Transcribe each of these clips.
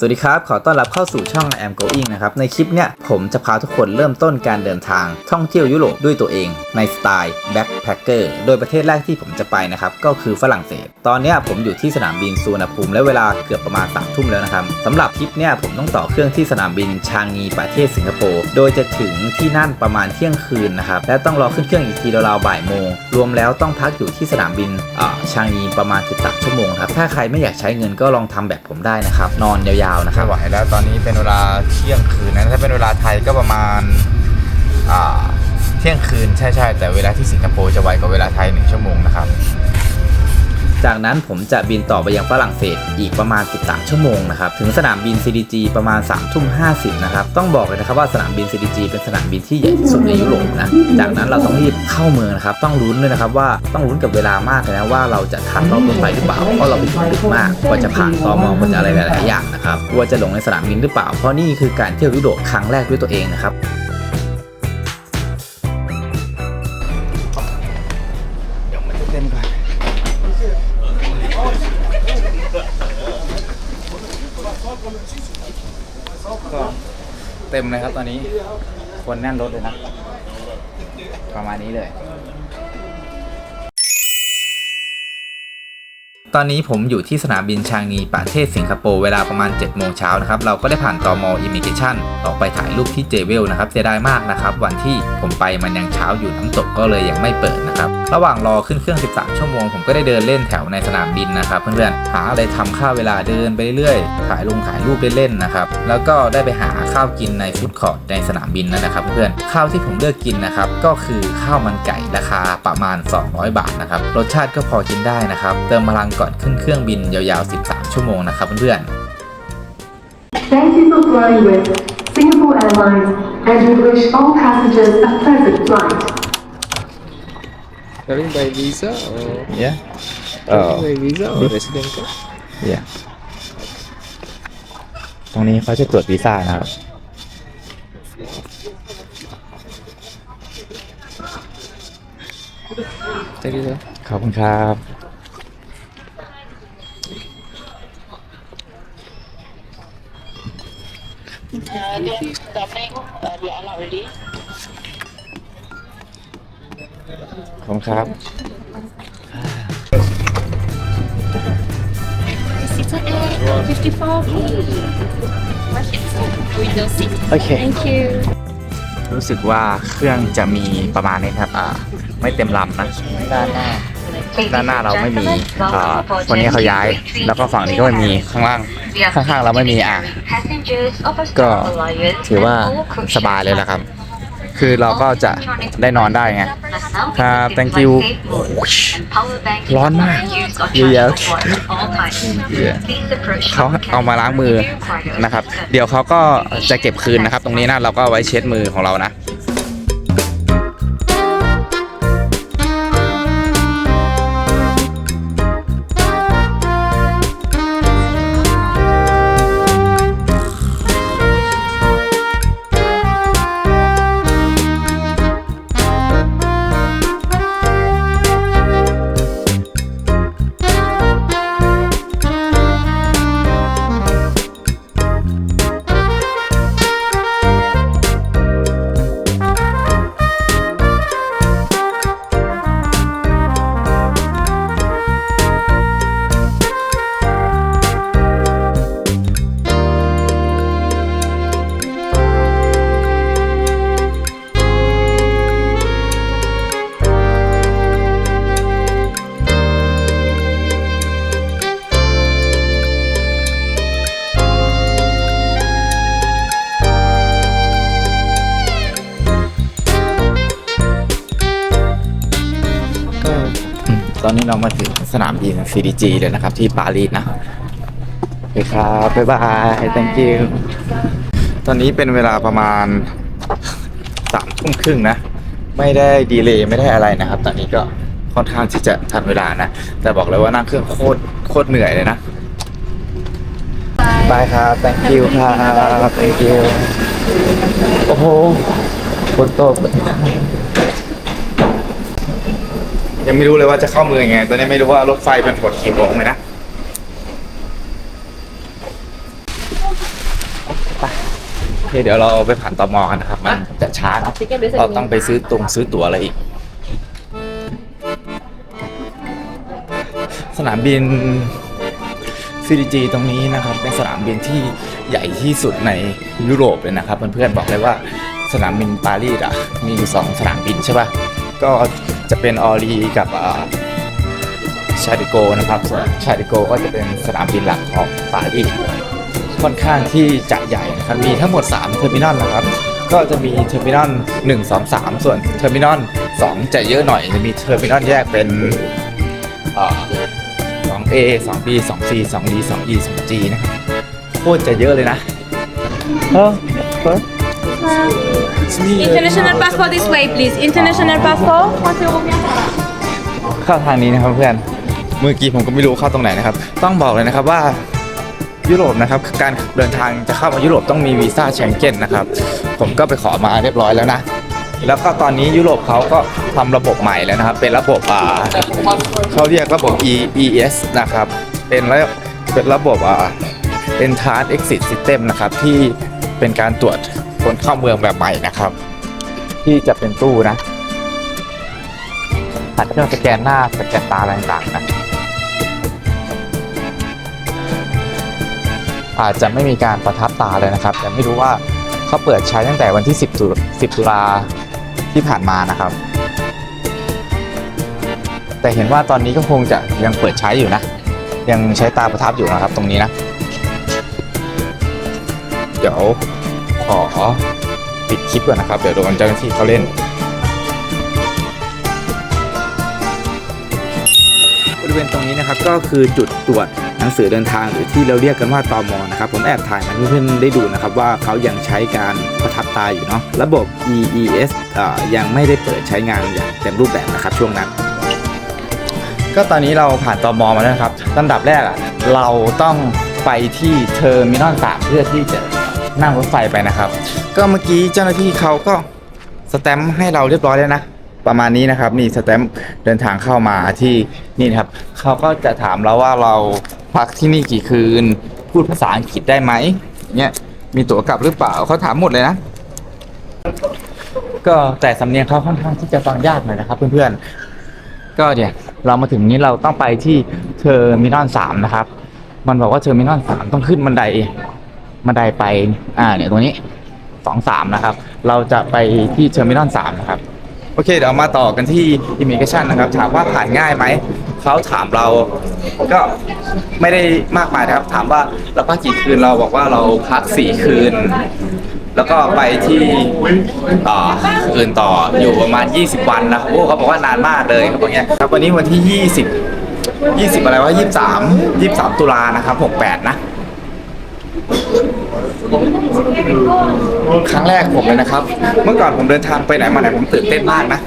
สวัสดีครับ ขอต้อนรับเข้าสู่ช่อง Am Going นะครับ ในคลิปเนี้ยผมจะพาทุกคนเริ่มต้นการเดินทาง ท่องเที่ยวยุโรปด้วยตัวเองในสไตล์ Backpacker โดยประเทศแรกที่ผมจะไปนะครับ ก็คือฝรั่งเศส ตอนเนี้ยผมอยู่ที่สนามบินสุวรรณภูมิ และเวลาเกือบประมาณ3ทุ่มแล้วนะครับสำหรับทริปเนี้ยผมต้องต่อเครื่องที่สนามบินชางงีประเทศสิงคโปร์โดยจะถึงที่นั่นประมาณเที่ยงคืนนะครับและต้องรอขึ้นเครื่องอีกทีราวๆบ่ายโมงรวมแล้วต้องพักอยู่ที่สนามบินอ่าชางงีประมาณ13ชั่วโมงครับถ้าใครไม่อยากใช้เงินก็ลองทำแบบผมได้นะครับนอนยาวๆนะครับไม่ไหวแล้วตอนนี้เป็นเวลาเที่ยงคืนนะถ้าเป็นเวลาไทยก็ประมาณเที่ยงคืนใช่ใช่แต่เวลาที่สิงคโปร์จะไวกว่าเวลาไทยหนึ่งชั่วโมงนะครับ จากนั้นผมจะบินต่อไปยังฝรั่งเศสอีกประมาณ 13 ชั่วโมงนะครับ ถึงสนามบิน CDG ประมาณ3ทุ่ม50 นะครับ ต้องบอกเลยนะครับว่าสนามบิน CDG เป็นสนามบินที่ใหญ่ที่สุดในยุโรปนะ จากนั้นเราต้องรีบเข้าเมืองนะครับ ต้องลุ้นด้วยนะครับว่าต้องลุ้นกับเวลามากเลยนะว่าเราจะทันรอบรถไฟหรือเปล่า เพราะเราไปถึงดึกมากกว่าจะผ่านตมกว่าจะอะไรหลาย ๆ อย่างนะครับกลัวจะหลงในสนามบินหรือเปล่า เพราะนี่คือการเที่ยวยุโรปครั้งแรกด้วยตัวเองนะครับ เต็มเลยครับตอนนี้ คนแน่นรถเลยนะ ประมาณนี้เลย ตอนนี้ผมอยู่ที่สนามบินชางงีประเทศสิงคโปร์เวลาประมาณ7โมงเช้านะครับเราก็ได้ผ่านตอมอิมิเกชันออกไปถ่ายรูปที่เจเวลนะครับเสียดายมากนะครับ วันที่ผมไปมันยังเช้าอยู่น้ำตกก็เลยยังไม่เปิดนะครับ ระหว่างรอขึ้นเครื่อง 13 ชั่วโมง ผมก็ได้เดินเล่นแถวในสนามบินนะครับ เพื่อนๆหาอะไรทำข้าวเวลาเดินไปเรื่อยถ่ายลงถ่ายรูปเล่นๆนะครับแล้วก็ได้ไปหาข้าวกินในฟู้ดคอร์ทในสนามบินนั่นนะครับ เพื่อนๆข้าวที่ผมเลือกกินนะครับก็คือข้าวมันไก่ราคาประมาณ 200 บาทนะครับรสชาติก็พอกินได้นะครับเติมพลังก่อนขึ้นเครื่องบินยาวๆ 13 ชั่วโมงนะครับเพื่อนๆ Thank you for flying with Singapore Airlines and we wish all passengers a pleasant flight. Traveling by visa or yeah traveling by visa or resident card? yeah ตรงนี้เขาจะตรวจวีซ่านะครับ Thank you, sir. ขอบคุณครับ Uh, this is coming. Uh, we are not ready. ขอบคุณครับ Seated at 54 Window seat. โอเค Thank you. รู้สึกว่าเครื่องจะมีประมาณนี้ครับอ่าไม่เต็มลำนะ ด้านหน้า ด้านหน้าเราไม่มีอ่าวันนี้เขาย้าย แล้วก็ฝั่งนี้ก็ไม่มี ข้างล่าง ข้างๆเราไม่มีอะ ก็ถือว่าสบายเลยละครับ คือเราก็จะได้นอนได้ไงครับ thank you ร้อนมากเยอะแยะเขาเอามาล้างมือนะครับ เดี๋ยวเขาก็จะเก็บคืนนะครับ ตรงนี้นะเราก็เอาไว้เช็ดมือของเรานะ เรามาถึงสนามบิน CDG เลยนะครับ ที่ปารีสนะโอเคครับ บ๊ายบาย thank you ตอนนี้เป็นเวลาประมาณสามทุ่มครึ่งนะ ไม่ได้ดีเลย์ไม่ได้อะไรนะครับ ตอนนี้ก็ค่อนข้างที่จะทันเวลานะ แต่บอกเลยว่านั่งเครื่องโคตรโคตรเหนื่อยเลยนะบายครับ thank you ครับ thank you โอ้โหฝนตก ยังไม่รู้เลยว่าจะเข้าเมืองยังไงตอนนี้ไม่รู้ว่ารถไฟเป็นผลกี่โมงเลยนะเคเดี๋ยวเราไปผ่านตมกันนะครับ มันจะช้าเราต้องไปซื้อตรงซื้อตั๋วอะไรอีก สนามบิน CDG ตรงนี้นะครับ เป็นสนามบินที่ใหญ่ที่สุดในยุโรปเลยนะครับเพื่อนๆบอกเลยว่าสนามบินปารีสอะมีอยู่สองสนามบินใช่ป่ะก็ จะเป็นออรีกับอ่าชาดิโกนะครับส่วนชาดิโกก็จะเป็นสนามบินหลักของปารีสค่อนข้างที่จะใหญ่นะครับมีทั้งหมด3เทอร์มินอลนะครับก็จะมีเทอร์มินอล1 2 3 ส่วนเทอร์มินอล2จะเยอะหน่อย จะมีเทอร์มินอลแยกเป็นอ 2A 2B 2C 2D 2E 2G นะครับโคตรจะเยอะเลยนะเออ International passport this way, please. International passport. เข้าทางนี้นะครับเพื่อน เมื่อกี้ผมก็ไม่รู้เข้าตรงไหนนะครับ ต้องบอกเลยนะครับว่ายุโรปนะครับการเดินทางจะเข้ามายุโรปต้องมีวีซ่าเชงเก้นนะครับ ผมก็ไปขอมาเรียบร้อยแล้วนะ แล้วก็ตอนนี้ยุโรปเขาก็ทำระบบใหม่แล้วนะครับ เป็นระบบอ่าเขาเรียกระบบ E ES นะครับ เป็นระเป็นระบบอ่า Entrance Exit System นะครับ ที่เป็นการตรวจ คนเข้าเมืองแบบใหม่นะครับ ที่จะเป็นตู้นะผ่านเครื่องสแกนหน้าสแกนตาอะไรต่างๆนะอาจจะไม่มีการประทับตาเลยนะครับ แต่ไม่รู้ว่าเขาเปิดใช้ตั้งแต่วันที่ 10ตุ10ตุลาที่ผ่านมานะครับ แต่เห็นว่าตอนนี้ก็คงจะยังเปิดใช้อยู่นะ ยังใช้ตาประทับอยู่นะครับตรงนี้นะ เดี๋ยว ขอปิดคลิปก่อนนะครับ เดี๋ยวโดนเจ้าหน้าที่เขาเล่นบริเวณตรงนี้นะครับก็คือจุดตรวจหนังสือเดินทางหรือที่เราเรียกกันว่าตมนะครับผมแอบถ่ายมาให้เพื่อนๆได้ดูนะครับว่าเขายังใช้การประทับตาอยู่เนาะระบบ EES อ่ายังไม่ได้เปิดใช้งานอย่างเต็มรูปแบบนะครับช่วงนั้น ก็ตอนนี้เราผ่านตมมาแล้วนะครับลำดับแรกอะเราต้องไปที่เทอร์มินอลสามเพื่อที่จะ นั่งรถไฟไปนะครับ ก็เมื่อกี้เจ้าหน้าที่เขาก็สแตมป์ให้เราเรียบร้อยแล้วนะประมาณนี้นะครับนี่สแตมป์เดินทางเข้ามาที่นี่นะครับเขาก็จะถามเราว่าเราพักที่นี่กี่คืน พูดภาษาอังกฤษได้ไหมเนี่ยมีตั๋วกลับหรือเปล่าเขาถามหมดเลยนะ ก็แต่สำเนียงเขาค่อนข้างที่จะฟังยากหน่อยนะครับ เพื่อนๆก็เนี่ยเรามาถึงนี้เราต้องไปที่เทอร์มินอลสามนะครับ มันบอกว่าเทอร์มินอลสามต้องขึ้นบันได บันไดไปอ่าเนี่ยตรงนี้สองสามนะครับ เราจะไปที่เทอร์มินอลสามนะครับ โอเคเดี๋ยวมาต่อกันที่ immigration นะครับ ถามว่าผ่านง่ายไหม เขาถามเราก็ไม่ได้มากมายนะครับ ถามว่าเราพักกี่คืนเราบอกว่าเราพักสี่คืน แล้วก็ไปที่อ่าอื่นต่ออยู่ประมาณ 20 วันนะครับโอ้เขาบอกว่านานมากเลยเขาบอกเงี้ยครับวันนี้วันที่ 20 20 อะไรวะ23 23 ตุลานะครับ 68 นะ ครั้งแรกผมเลยนะครับ เมื่อก่อนผมเดินทางไปไหนมาไหนผมตื่นเต้นมากนะ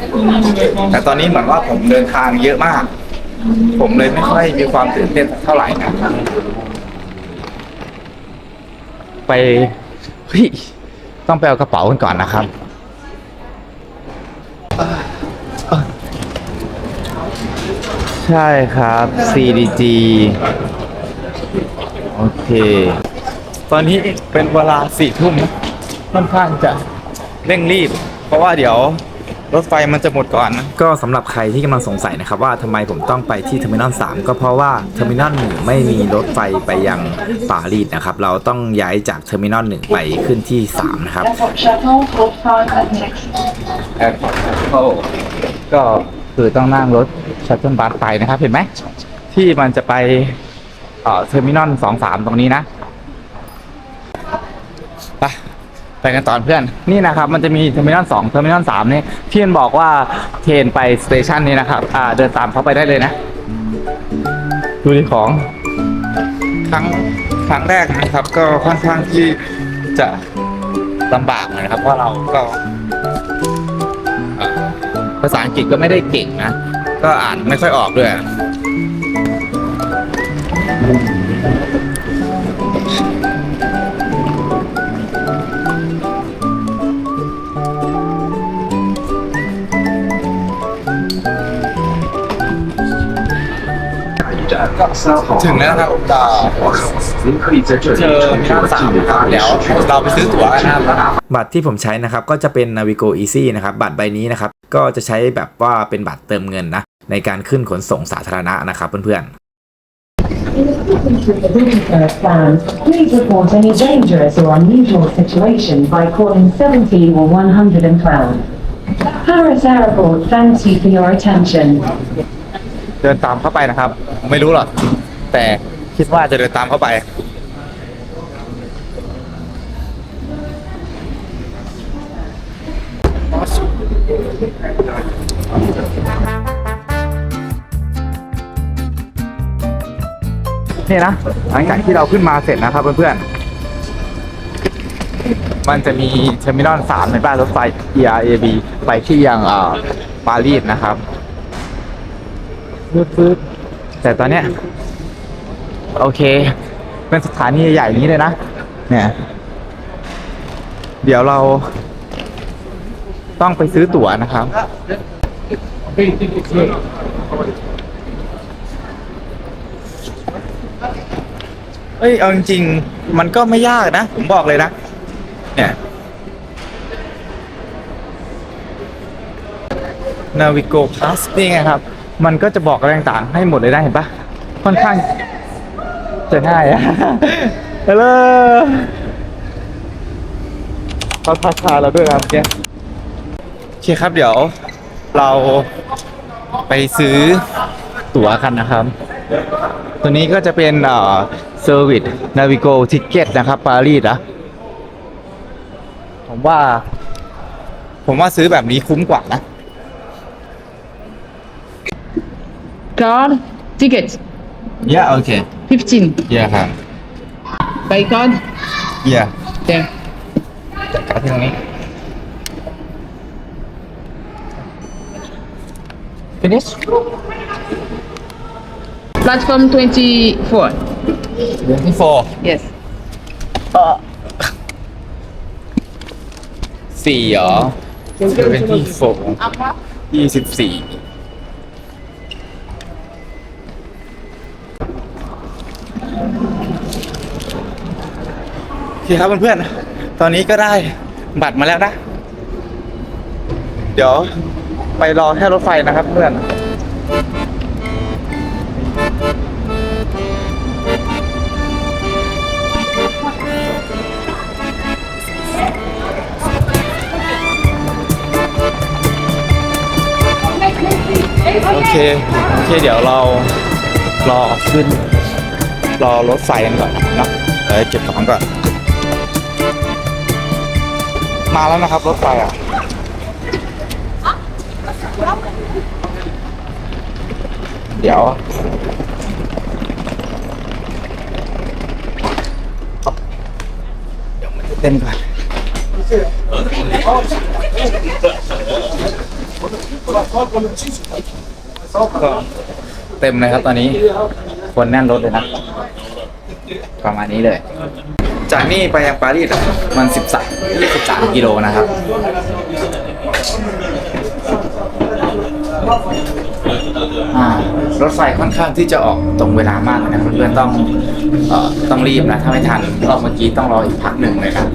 แต่ตอนนี้เหมือนว่าผมเดินทางเยอะมาก ผมเลยไม่ค่อยมีความตื่นเต้นเท่าไหร่นะไปเฮ้ยต้องไปเอากระเป๋ากันก่อนนะครับใช่ครับ CDG โอเค ตอนนี้เป็นเวลาสี่ทุ่มนะค่อนข้างจะเร่งรีบ เพราะว่าเดี๋ยวรถไฟมันจะหมดก่อนนะก็สำหรับใครที่กำลังสงสัยนะครับว่าทำไมผมต้องไปที่เทอร์มินอล3ก็เพราะว่าเทอร์มินอล1ไม่มีรถไฟไปยังปารีสนะครับ เราต้องย้ายจากเทอร์มินอล1ไปขึ้นที่3นะครับ Airport shuttle hold time at next. แอร์พอร์ตเข้าก็คือต้องนั่งรถชัตเทิลบัสไปนะครับ เห็นไหมที่มันจะไปเอ่อเทอร์มินอลสองสามตรงนี้นะ ไปไปกันตอนเพื่อนนี่นะครับมันจะมีเทอร์มินอลสองเทอร์มินอลสามนี่ที่มันบอกว่าเทรนไปสเตชันนี้นะครับอ่าเดินตามเขาไปได้เลยนะ ดูดิของ ครั้งครั้งแรกนะครับ ก็ค่อนข้างที่จะลำบากหน่อยนะครับ เพราะเราก็ภาษาอังกฤษก็ไม่ได้เก่งนะ ก็อ่านไม่ค่อยออกด้วย you to ถึงแล้วนะครับอ่าเจอมิลานสามครับเดี๋ยวเราไปซื้อตั๋วกันนะครับบัตรที่ผมใช้นะครับก็จะเป็น Navigo Easy นะครับ บัตรใบนี้นะครับ ก็จะใช้แบบว่าเป็นบัตรเติมเงินนะ ในการขึ้นขนส่งสาธารณะนะครับเพื่อนๆ In accordance with the visitor plan, please report any dangerous or unusual situation by calling 70 or 112. Paris Airport thanks you for your attention. เดินตามเข้าไปนะครับ ไม่รู้หรอกแต่คิดว่าจะเดินตามเข้าไป นี่นะหลังจากที่เราขึ้นมาเสร็จนะครับเพื่อนๆ มันจะมีเทอร์มินอลสามในบ้านรถไฟ ERAB ไปที่ยังอ่าปารีสนะครับ ฟืดฟืดแต่ตอนเนี้ยโอเค เป็นสถานีใหญ่ๆนี้เลยนะ เนี่ย เดี๋ยวเราต้องไปซื้อตั๋วนะครับ เอ้ย เอาจริงๆ มันก็ไม่ยากนะ ผมบอกเลยนะ เนี่ย Navigo Plus นี่ไงครับ มันก็จะบอกอะไรต่างๆให้หมดเลยนะเห็นปะค่อนข้างจะง่ายอะ ฮัลโหลเขาทักทายเราด้วยครับเนี่ยโอเคครับเดี๋ยวเราไปซื้อตั๋วกันนะครับ ตัวนี้ก็จะเป็นเอ่อ Service Navigo Ticket นะครับปารีสอะผมว่า ผมว่าซื้อแบบนี้คุ้มกว่านะ card, ticket. Yeah, okay. 15. Yeah, huh. By card? Yeah. Yeah. Finish? Platform 24. 24 Yes. สี่เหรอ24 24 คครับเพื่อนๆ ตอนนี้ก็ได้บัตรมาแล้วนะ เดี๋ยวไปรอแค่รถไฟนะครับเพื่อนโอเค โอเค เดี๋ยวเรารอขึ้น รอรถไฟกันก่อนเนาะเดี๋ยวเก็บของก่อน มาแล้วนะครับ รถไฟอะเดี๋ยวเดี๋ยวมันจะเต้นก่อนก็เต็มเลยครับตอนนี้ คนแน่นรถเลยนะ ประมาณนี้เลย จากนี่ไปยังปารีสอะมันสิบสามยี่สิบสามกิโลนะครับ อ่ารถไฟค่อนข้างที่จะออกตรงเวลามากนะเพื่อนๆต้องเอ่อต้องรีบนะ ถ้าไม่ทันรอบเมื่อกี้ต้องรออีกพักหนึ่งเลยนะ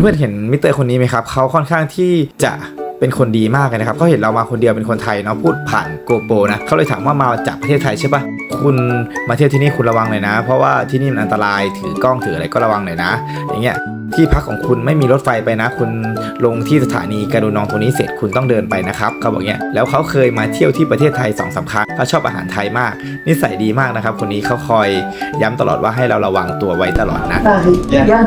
เพื่อนๆเห็นมิสเตอร์คนนี้ไหมครับ เขาค่อนข้างที่จะเป็นคนดีมากเลยนะครับเขาเห็นเรามาคนเดียวเป็นคนไทยเนาะพูดผ่านโกโปนะเขาเลยถามว่ามาจากประเทศไทยใช่ปะ คุณมาเที่ยวที่นี่คุณระวังหน่อยนะ เพราะว่าที่นี่มันอันตรายถือกล้องถืออะไรก็ระวังหน่อยนะ อย่างเงี้ย ที่พักของคุณไม่มีรถไฟไปนะ คุณลงที่สถานีการุนองตรงนี้เสร็จคุณต้องเดินไปนะครับเขาบอกเงี้ยแล้วเขาเคยมาเที่ยวที่ประเทศไทยสองสามครั้งเขาชอบอาหารไทยมาก นิสัยดีมากนะครับ คนนี้เขาคอยย้ำตลอดว่าให้เราระวังตัวไว้ตลอดนะ Paris,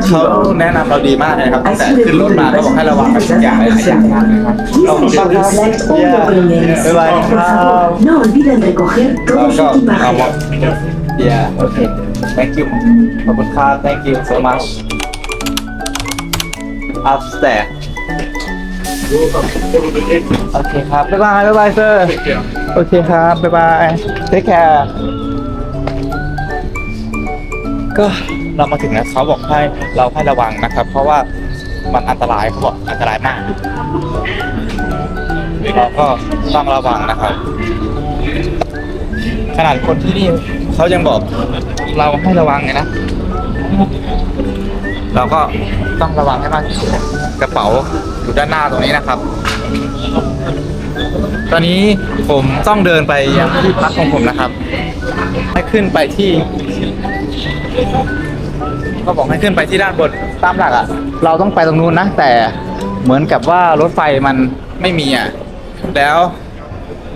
เขาแนะนำเราดีมากเลยนะครับตั้งแต่ขึ้นรถมาก็บอกให้ระวังทุกอย่างหลายๆอย่างมากเลยครับขอบคุณมากครับ Select all your belongings. บ๊ายบายค Por รับ favor, no olviden recoger ก็ todo su ก็เอาหมด equipaje. yeah โอเค thank you ขอบคุณครับ thank you so much upstairs โอเคครับ บ๊ายบาย บ๊ายบายเซอร์ โอเคครับ บ๊ายบาย take care ก็เรามาถึงแล้วเขาบอกให้เราให้ระวังนะครับ เพราะว่ามันอันตรายเขาบอกอันตรายมาก เราก็ต้องระวังนะครับ ขนาดคนที่นี่เขายังบอกเราให้ระวังไงนะ เราก็ต้องระวังให้มากที่สุดกระเป๋าอยู่ด้านหน้าตรงนี้นะครับ ตอนนี้ผมต้องเดินไปยังที่พักของผมนะครับ ให้ขึ้นไปที่ ก็บอกให้ขึ้นไปที่ด้านบนตามหลักอะเราต้องไปตรงนู้นนะ แต่เหมือนกับว่ารถไฟมันไม่มีอะแล้ว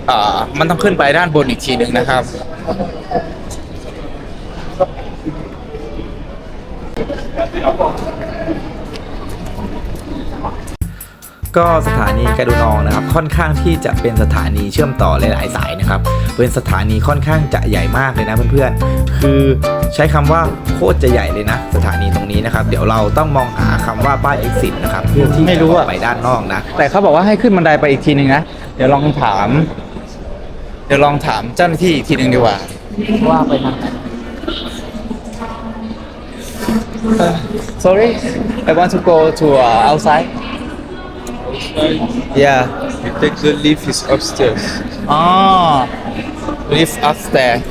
อ่อมันต้องขึ้นไปด้านบนอีกทีหนึ่งนะครับ ก็สถานีกระดูนองนะครับ ค่อนข้างที่จะเป็นสถานีเชื่อมต่อหลาย ๆ สายนะครับ เป็นสถานีค่อนข้างจะใหญ่มากเลยนะเพื่อนๆ คือใช้คำว่าโคตรจะใหญ่เลยนะ สถานีตรงนี้นะครับ เดี๋ยวเราต้องมองหาคำว่าป้าย exit นะครับเพื่อที่จะออกไปด้านนอกนะ แต่เขาบอกว่าให้ขึ้นบันไดไปอีกทีหนึ่งนะ เดี๋ยวลองถาม เดี๋ยวลองถามเจ้าหน้าที่อีกทีหนึ่งดีกว่าว่าไปทางไหน Uh, sorry I want to go to uh, outside yeah You take the lift is upstairs. อ๋อ lift upstairs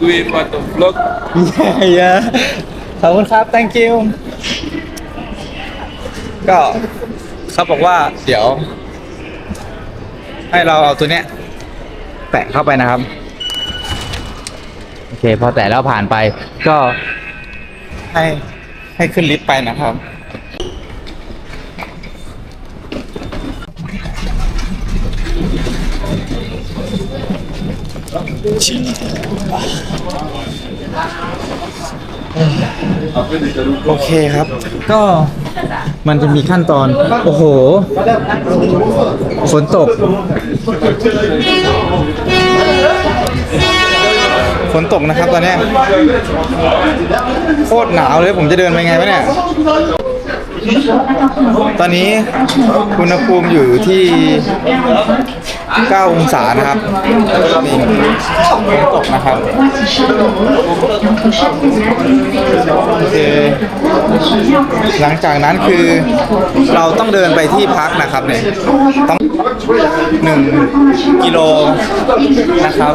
Doing what the vlog? yeah yeah ขอบคุณครับ thank you ก็เขาบอกว่าเดี๋ยว ให้เราเอาตัวเนี้ยแตะเข้าไปนะครับ โอเค พอแตะแล้วผ่านไปก็ให้ ให้ขึ้นลิฟต์ไปนะครับ โอเคครับ ก็มันจะมีขั้นตอน โอ้โห ฝนตก ฝนตกนะครับตอนนี้โคตรหนาวเลยผมจะเดินไปไงวะเนี่ย ตอนนี้อุณหภูมิอยู่ที่ 9 องศานะครับนี่ฝนตกนะครับโอเคหลังจากนั้นคือเราต้องเดินไปที่พักนะครับเนี่ยต้องหนึ่งกิโลนะครับ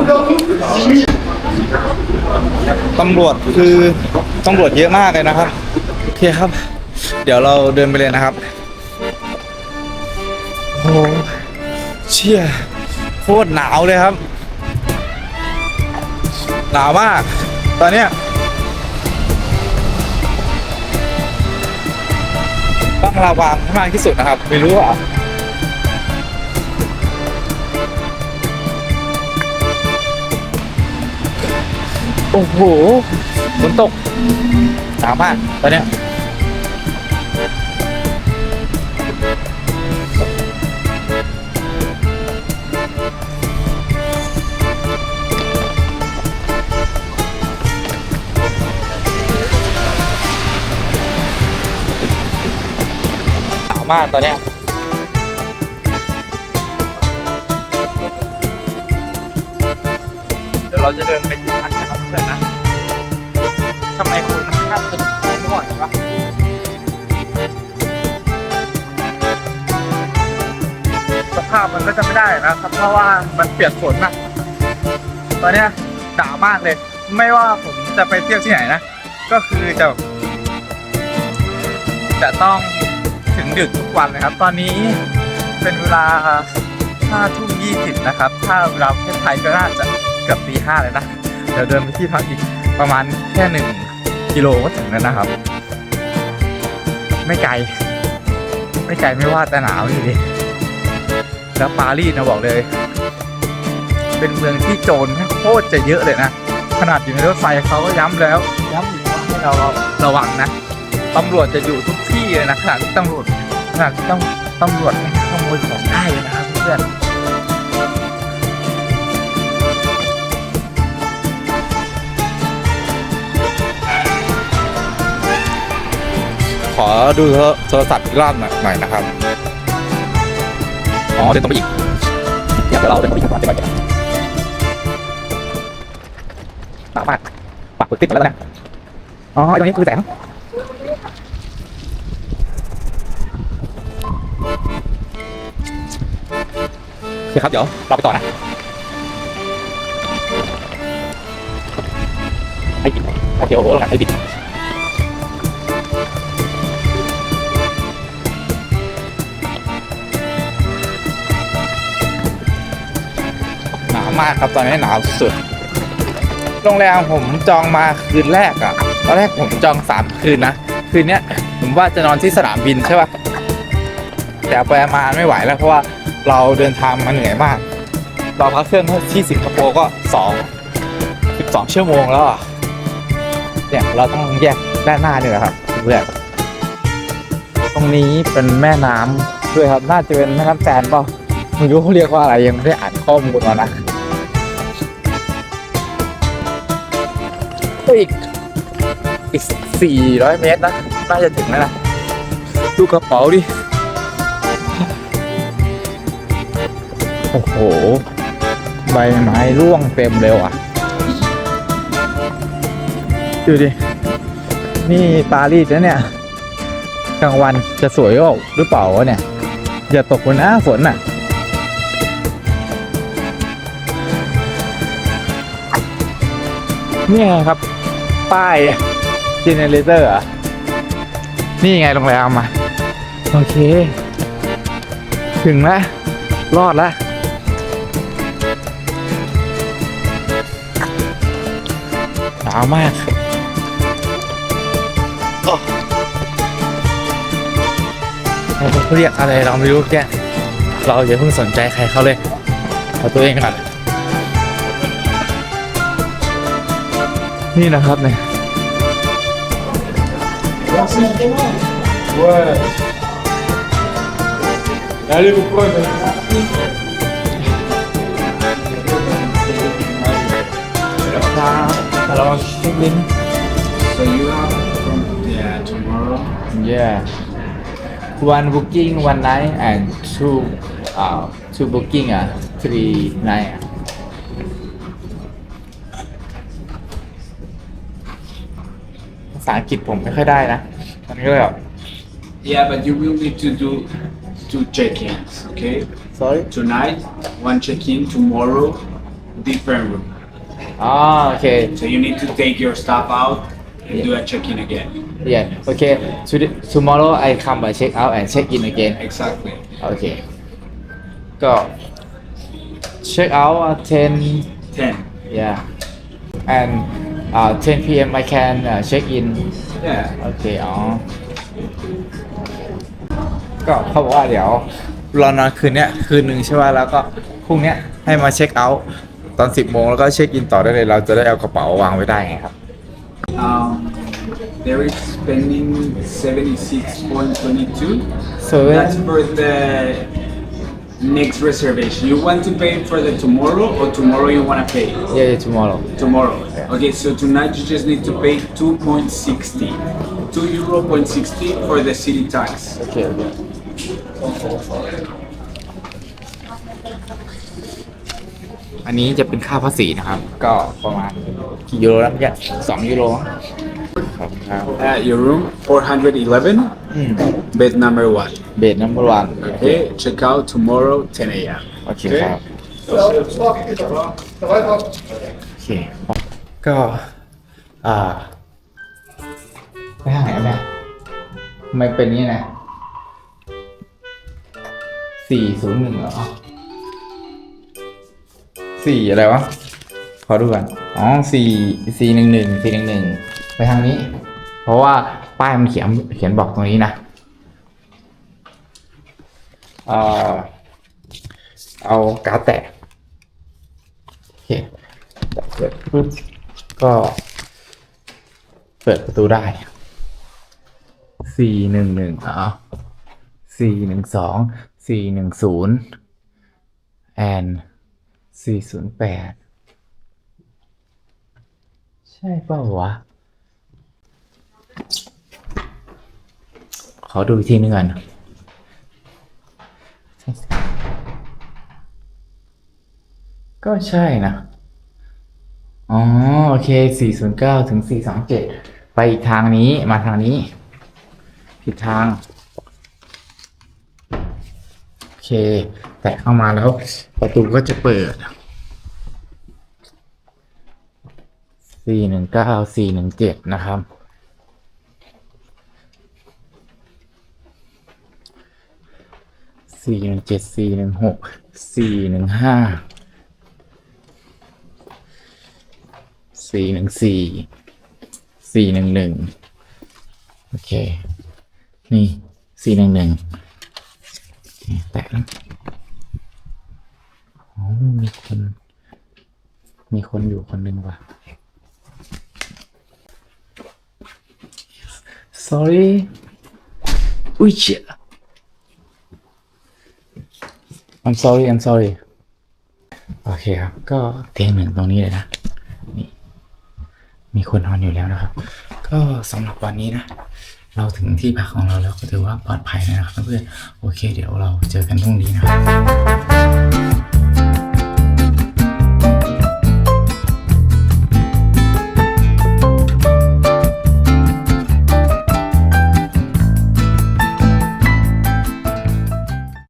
ตำรวจคือตำรวจเยอะมากเลยนะครับ โอเคครับ เดี๋ยวเราเดินไปเลยนะครับโอ้โหเชี่ยโคตรหนาวเลยครับ หนาวมาก ตอนเนี้ยต้องระวังให้มากที่สุดนะครับ ไม่รู้อะ อ้โหฝนตกหนาวมากตอนเนี้ยหนาวมากตอนเนี้ยเดี๋ยวเราจะเดิน มันก็จะไม่ได้นะครับ เพราะว่ามันเปียกฝนนะตอนเนี้ยหนาวมากเลย ไม่ว่าผมจะไปเที่ยวที่ไหนนะ ก็คือจะ จะต้องถึงดึกทุกวันเลยครับ ตอนนี้เป็นเวลา5ทุ่ม20นะครับ ถ้าเวลาประเทศไทยก็น่าจะเกือบตีห้าเลยนะ เดี๋ยวเดินไปที่พักอีกประมาณแค่หนึ่งกิโลก็ถึงแล้วนะครับ ไม่ไกล ไม่ไกลไม่ว่าแต่หนาวอยู่ดิ แล้วปารีสนะบอกเลย เป็นเมืองที่โจรโคตรจะเยอะเลยนะ ขนาดอยู่ในรถไฟเขาก็ย้ำแล้ว ย้ำอีกว่าให้เราระวังนะตำรวจจะอยู่ทุกที่เลยนะขณะที่ตำรวจขณะที่ต้องตำรวจไม่ขโมยของได้เลยนะครับเพื่อนขอดูโทรศัพท์อีกรอบหน่อยนะครับ อ๋อเดินตรงไปอีกเดี๋ยวเราเดินตรงไปอีกก่อนเดี๋ยวก่อนหนาวมากปักปึกติดหมดแล้วนะอ๋อตรงนี้คือแสงโอเคครับเดี๋ยวเราไปต่อนะให้ปิดโอเคโอ้โหเราให้ปิด มากครับตอนนี้หนาวสุด โรงแรมผมจองมาคืนแรกอะตอนแรกผมจองสามคืนนะ คืนเนี้ยผมว่าจะนอนที่สนามบินใช่ป่ะแต่ไปมาไม่ไหวแล้วเพราะว่าเราเดินทางมาเหนื่อยมาก เราพักเครื่องที่สิงคโปร์ก็สองสิบสองชั่วโมงแล้วอะเนี่ยเราต้องแยกด้านหน้านี่แหละครับเพื่อนตรงนี้เป็นแม่น้ำด้วยครับ น่าจะเป็นแม่น้ำแตนเปล่าไม่รู้เขาเรียกว่าอะไรยังไม่ได้อ่านข้อมูลมานะ อีกอีกสี่ร้อยเมตรนะ น่าจะถึงแล้วนะ ดูกระเป๋าดิ โอ้โห ใบไม้ร่วงเต็มเลยว่ะ ดูดิ นี่ปารีสนะเนี่ย กลางวันจะสวยหรือเปล่าวะเนี่ย อย่าตกบนหน้าฝนน่ะ นี่ไงครับ ป้าย generator อะ นี่ไงโรงแรมมา โอเค ถึงแล้วรอดแล้วหนาวมากโอ้เขาเรียกอะไรเราไม่รู้แกเราอย่าเพิ่งสนใจใครเขาเลยเอาตัวเองก่อน นี่นะครับเนี่ย Ouais. Allez, vous prenez. Hello, Shiplin. So you have from yeah tomorrow. Yeah. One booking one night and two uh two booking uh three night. ษาอังกฤษผมไม่ค่อยได้นะ มันก็เลยแบบ Yeah, but you will need to do two check-ins. Okay. sorry Tonight, one check-in. Tomorrow, different room. อ๋อโอเค So you need to take your stuff out and do a check-in again. yeah okay Today, tomorrow I come by check out and check in again Exactly. โอเค ก็ check out at 10 Ten. yeah and uh 10 p.m. I can uh, check in Yeah. โอเคอ๋อ ก็เขาบอกว่าเดี๋ยวรอนอนคืนเนี้ยคืนหนึ่งใช่ไหมแล้วก็พรุ่งเนี้ยให้มาเช็คเอาท์ตอน10โมงแล้วก็เช็คอินต่อได้เลยเราจะได้เอากระเป๋าวางไว้ได้ไงครับ Um, there is spending seventy-six point twenty-two. so That's for the next reservation. You want to pay for the tomorrow, or tomorrow you want to pay? yeah yeah, tomorrow Tomorrow. Okay, so tonight you just need to pay 2.60. 2 euro point 60 for the city tax. โอเคโอเคอันนี้จะเป็นค่าภาษีนะครับ ก็ประมาณกี่ยูโรแล้วเนี่ยสองยูโรมั้งครับครับ At your room, 411, อืม bed number one. เบสนัมเบอร์วันโอเค Okay, check out tomorrow 10 a.m. โอเคครับ โอเค ก็ อ่าไปหาไหนแม่ทำไมเป็นอย่างนี้นะสี่ศูนย์หนึ่งเหรอสี่อะไรวะ ขอดูก่อนอ๋อสี่สี่หนึ่งหนึ่งสี่หนึ่งหนึ่ง ไปทางนี้ เพราะว่าป้ายมันเขียนเขียนบอกตรงนี้นะเอาการ์ดแตะโอเคเปิดปุ๊บก็เปิดประตูได้สี่หนึ่งหนึ่งอ๋อสี่หนึ่งสองสี่หนึ่งศูนย์ and สี่ศูนย์แปดใช่เปล่าวะ อดูอีกทีนึงก่อนก็ใช่นะ อ๋อ โอเค 409 ถึง427ไปอีกทางนี้มาทางนี้ ผิดทาง โอเค แต่เข้ามาแล้ว ประตูก็จะเปิด409สี่หนึ่งเก้าสี่หนึ่งเจ็ดนะครับ สี่หนึ่งเจ็ดสี่หนึ่งหกสี่หนึ่งห้าสี่หนึ่งสี่สี่หนึ่งหนึ่งโอเค นี่สี่หนึ่งหนึ่งแตะแล้วโอ้มีคน มีคนอยู่คนหนึ่งว่ะ sorry อุ้ยเชี่ย I'm sorry I'm sorry โอเคครับ ก็เตียงหนึ่งตรงนี้เลยนะนี่มีคนนอนอยู่แล้วนะครับ ก็สำหรับวันนี้นะ เราถึงที่พักของเราแล้วก็ถือว่าปลอดภัยนะครับเพื่อนโอเค เดี๋ยวเราเจอกันพรุ่งนี้นะครับ